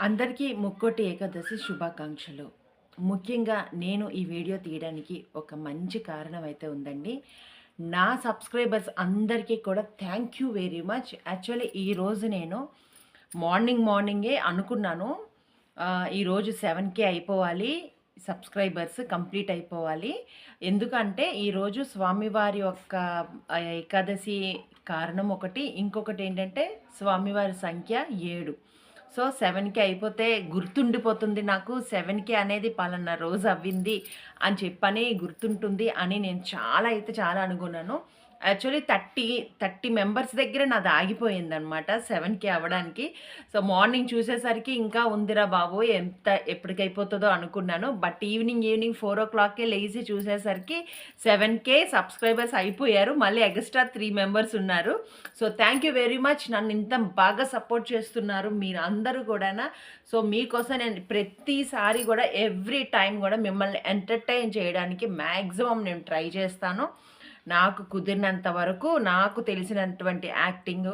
అందరికీ ముక్కోటి ఏకాదశి శుభాకాంక్షలు. ముఖ్యంగా నేను ఈ వీడియో తీయడానికి ఒక మంచి కారణం అయితే ఉందండి. నా సబ్స్క్రైబర్స్ అందరికీ కూడా thank you very much. Actually ఈరోజు నేను మార్నింగ్ మార్నింగే అనుకున్నాను. ఈరోజు సెవెన్కే అయిపోవాలి. సబ్స్క్రైబర్స్ కంప్లీట్ అయిపోవాలి. ఎందుకంటే ఈరోజు స్వామివారి యొక్క ఏకాదశి కారణం ఒకటి. ఇంకొకటి ఏంటంటే స్వామివారి సంఖ్య ఏడు సో, సెవెన్కి అయిపోతే గుర్తుండిపోతుంది నాకు. సెవెన్కి అనేది పలానా రోజు అవ్వింది అని చెప్పని గుర్తుంటుంది అని నేను చాలా అయితే చాలా అనుకున్నాను. యాక్చువల్లీ 30, 30 మెంబర్స్ దగ్గర నాది ఆగిపోయిందనమాట సెవెన్కి అవ్వడానికి. సో, మార్నింగ్ చూసేసరికి ఇంకా ఉందిరా బాబోయ్! ఎంత ఎప్పటికైపోతుందో అనుకున్నాను. బట్ ఈవినింగ్, ఈవినింగ్ 4:00కే లేసి చూసేసరికి సెవెన్కే సబ్స్క్రైబర్స్ అయిపోయారు. మళ్ళీ ఎక్స్‌ట్రా త్రీ మెంబర్స్ ఉన్నారు. So, thank you very much. నన్ను ఇంత బాగా సపోర్ట్ చేస్తున్నారు మీరు అందరూ కూడా సో, మీకోసం నేను ప్రతిసారి కూడా ఎవ్రీ టైం కూడా మిమ్మల్ని ఎంటర్‌టైన్ చేయడానికి మ్యాక్సిమం నేను ట్రై చేస్తాను. నాకు కుదిరినంత వరకు, నాకు తెలిసినటువంటి యాక్టింగ్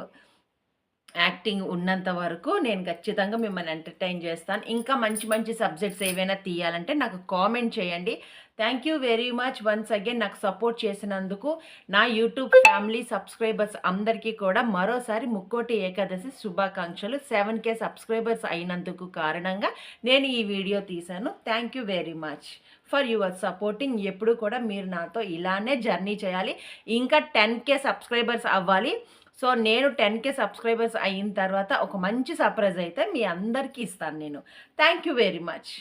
యాక్టింగ్ ఉన్నంత వరకు నేను ఖచ్చితంగా మిమ్మల్ని ఎంటర్‌టైన్ చేస్తాను. ఇంకా మంచి మంచి సబ్జెక్ట్స్ ఏవైనా తీయాలంటే నాకు కామెంట్ చేయండి. Thank you very much once again నాకు సపోర్ట్ చేసినందుకు. నా యూట్యూబ్ ఫ్యామిలీ సబ్స్క్రైబర్స్ అందరికీ కూడా మరోసారి ముక్కోటి ఏకాదశి శుభాకాంక్షలు. సెవెన్ కే సబ్స్క్రైబర్స్ అయినందుకు కారణంగా నేను ఈ వీడియో తీశాను. Thank you very much for your supporting. ఎప్పుడు కూడా మీరు నాతో ఇలానే జర్నీ చేయాలి. ఇంకా 10కే సబ్స్క్రైబర్స్ అవ్వాలి. సో, నేను 10కే సబ్స్క్రైబర్స్ అయిన తర్వాత ఒక మంచి సర్ప్రైజ్ అయితే మీ అందరికీ ఇస్తాను నేను. Thank you very much.